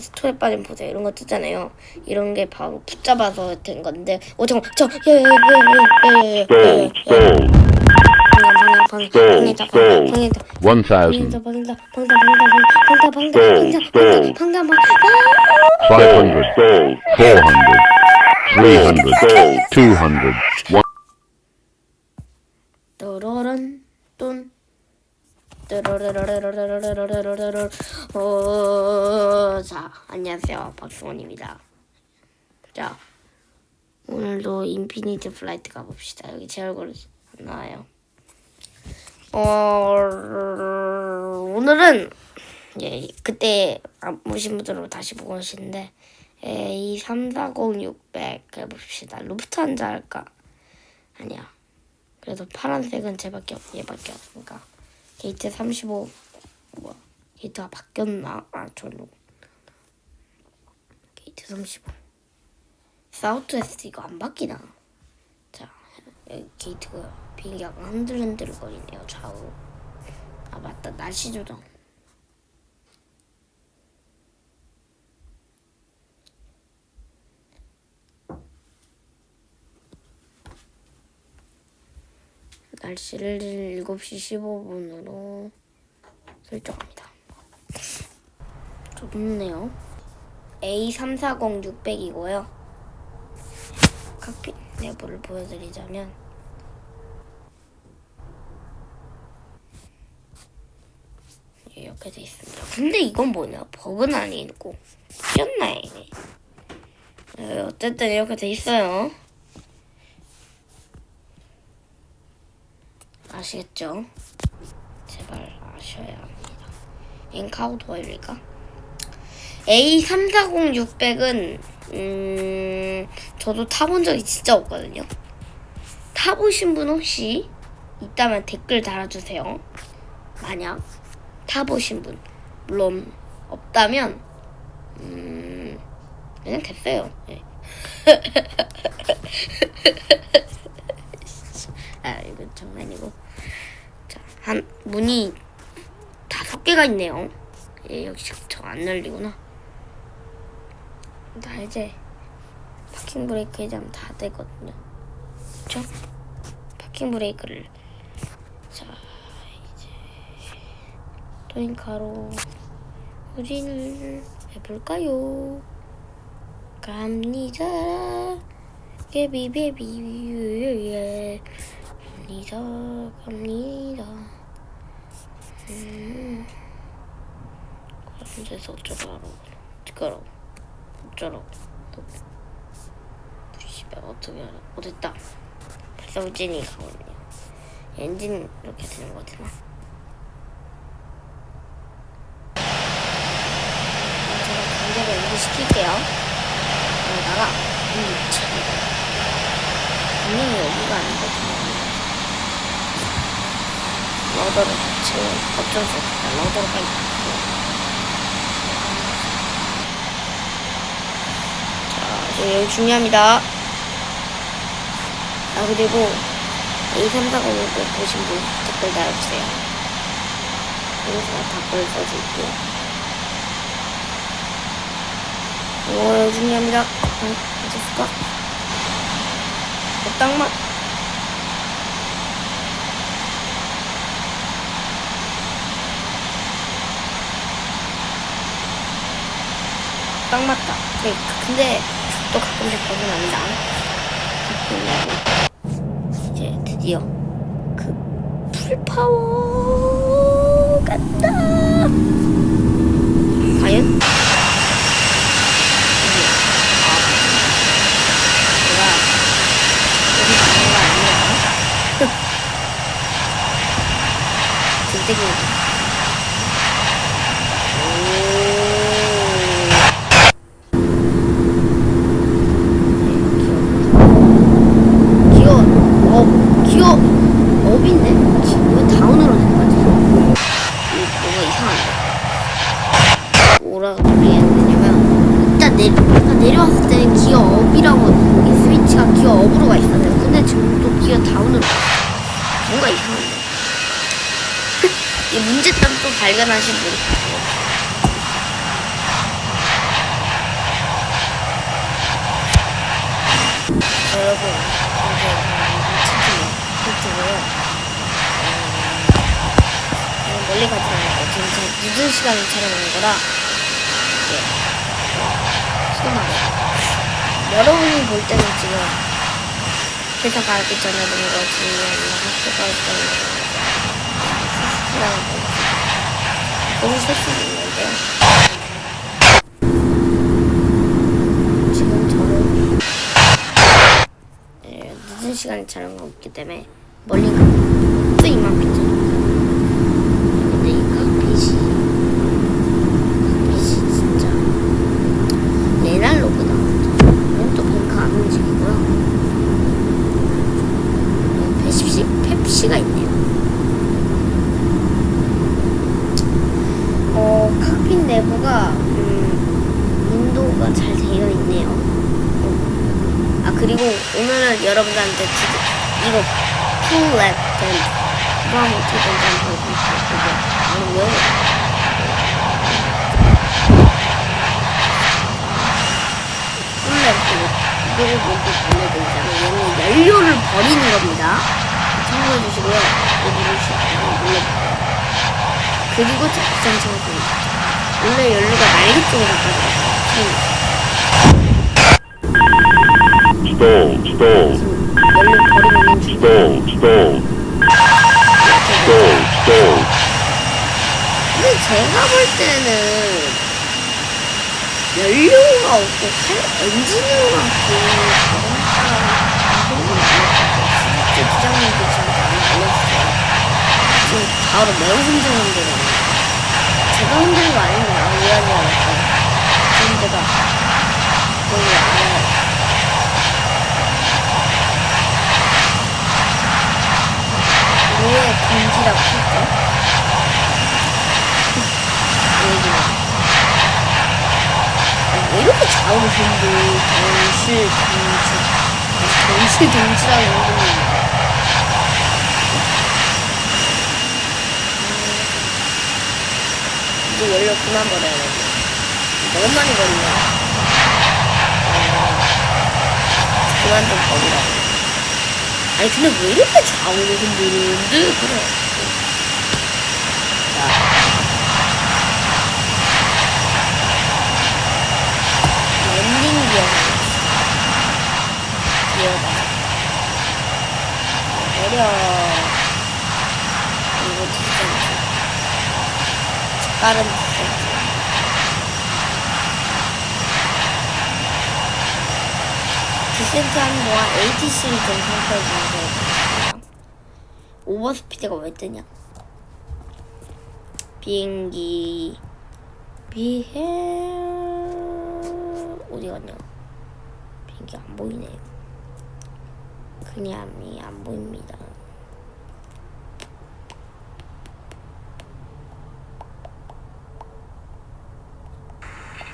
스토에 빠진 보세 이런 거 뜨잖아요. 이런 게 바로 붙잡아서 된 건데. 오 잠깐 저 예예예예예예. 방향 방향 방향 방향 1000, 방향 방향 방향 방향 방향 방향 방향 방향 방향 500, stalled, 400, 300, stalled, 200, 1. 또로런 자 안녕하세요. 박승원입니다. 자 오늘도 인피니트 플라이트 가봅시다. 여기 제 얼굴 안 나와요. 어 오늘은 예 그때 안 보신 분들로 다시 보고 계시는데 A 3 4 0 600 해봅시다. 루프트 한자 할까? 아니야. 그래도 파란색은 쟤밖에 없, 얘밖에 없으니까 게이트 35 뭐야 게이트가 바뀌었나? 아 절로. 게이트 35 사우트웨스트 이거 안 바뀌나? 자 게이트가 비행기가 흔들흔들 거리네요 좌우. 아 맞다. 날씨 조정 날씨를 7시 15분으로 설정합니다. 좁네요. A340 600이고요. 칵핏 내부를 보여드리자면 이렇게 돼 있습니다. 근데 이건 뭐냐? 버그는 아니고 꼈나 이게? 에, 어쨌든 이렇게 돼 있어요. 아시겠죠? 제발 아셔야 합니다. 엔카우도 일일까? A340 600은 음 저도 타본 적이 진짜 없거든요. 타보신 분 혹시 있다면 댓글 달아주세요. 만약 타보신 분 물론 없다면 음 그냥 됐어요. 네. 아 이건 장난이고 자 한 문이 다섯 개가 있네요. 예 역시 저안 열리구나. 나 이제 파킹 브레이크 해자면 다 되거든요. 그쵸? 파킹 브레이크를. 자 이제 토인카로 후진을 해볼까요? 갑니다. 예비베비 갑니다 갑니다 음 그런 데서 어쩌라고. 어쩌라고. 어쩌라고. 씨발 어떻게 알아 어 됐다. 벌써 우진이 가거든요. 엔진 이렇게 되는 거구나 제가 강제로 일을 시킬게요. 여기다가. 음, 참. 분명히 여기가 아니거든요. 러더를 지금 어쩔 수 없다. 러더를 빨리 바꾸고. 자, 여기 중요합니다. 아, 그리고 A340을 보신 분 댓글 달아주세요. 그래서 댓글 써줄게요. 이거 중요합니다. 응, 어딨을까? 어, 딱 맞. 딱 맞다. 네, 근데 또 가끔씩 거긴 납니다. 이제 드디어 그 풀파워 간다. 과연? 제가 여기 가는 거 아니에요? 굴 뭐라고 얘기했냐면 일단 내, 내려왔을 때는 기어 업이라고 이 스위치가 기어 업으로 가 있었는데 근데 지금 또 기어 다운으로 뭔가 이상한데. 이 문제점 또 발견하신 분. 여러분 이제 유튜브 유튜브요. 음, 멀리 가지 마요. 지금 좀 늦은 시간에 촬영하는 거라 이게 심하게 여러분이 볼 때는 지금 회사 가기 전에 본 거지 학교 가기 전에 보고 너무 쓸 수도 있는데요. 지금 저는 예, 늦은 시간에 촬영하고 있기 때문에 멀리 가면 또 이만큼 근데 이 칵핏이 칵핏이 진짜 레날로보다 이건 또 뱅크 안 움직이고요 네, 펩시, 펩시가 있네요 어 칵핏 내부가 음, 윈도우가 잘 되어 있네요. 어. 아 그리고 오늘은 여러분들한테 지금 이거 풀랩 된 하면 어떻게 된지 한번 보여드릴게요. 풀랩 이거를 보고 보내드리자면 얘는 연료를 버리는 겁니다. 참고해 주시고요. 이거 누르시고 눌러볼게요 그리고 작전 창구입니다 원래 연료가 날개 쪽으로 빠져요 Stalled, stalled, 연료 중 stalled, stalled, stalled, stalled. 근데 제가 볼 때는 연료가 없고 할- 엔진으로 갖고 진짜 기장님도 지금 안 알려주세요. 지금 바로 매우 흔들거든요. 제가 흔든 거 아니냐 이해하지 않았어 지금 제가 그걸 왜안 해요. 왜 금지라고 했죠? 이렇게 자원 금지, 전시 금지, 전시 금지라는 이름이 제 연료 그만 버려야 돼. 너무 많이 버리네. 어, 그만 좀 버리라고. 아니, 근데 왜 이렇게 좌우로 흔들리는데? 그래. 자. 랜딩 기어 기어다 내려 그리고 뒷센트 뒷센트 하는 동안 ATC를 좀 주세요 오버스피드가 왜 뜨냐 비행기 비행 어디 갔냐? 비행기 안 보이네요. 그냥이 안 보입니다.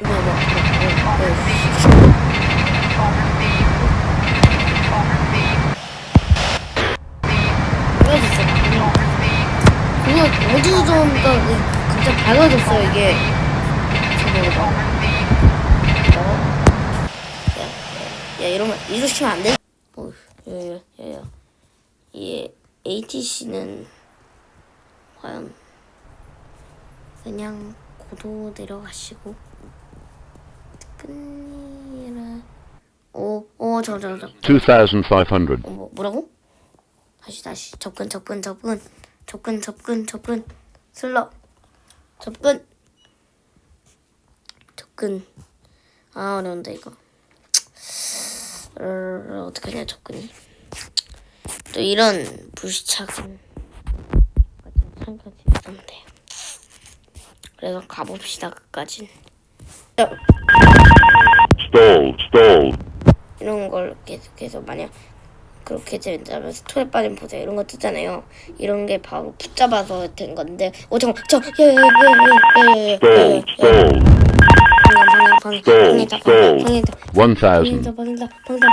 네, 네, 네, 네. 밝아졌어. 그거 어디서 좋으니까 갑자기 밝아졌어 이게. 저거보다. 어? 야, 야, 이러면 이렇게 치면 안 돼. 어, 야, 야, 야, 야. 이 ATC는 과연 그냥 고도 내려가시고 끝이라. 오, 오, 저, 저, 저. 2,500. 어, 뭐, 뭐라고? 다시 다시 접근 접근 접근 접근 접근 접근 슬러. 접근. 접근. 아 어려운데 이거. 어, 어떡하냐 접근이? 또 이런 불시착은 한가지 있었는데 그래서 가봅시다 끝까진. Stalled, stalled, 이런 걸 계속해서 만약 그렇게 된다면 스토에 빠진 보세요 이런 거 뜨잖아요. 이런 게 바로 붙잡아서 된 건데 오 잠깐 저예예예예예예 stalled, stalled. 방향 방향 방향 방향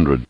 방향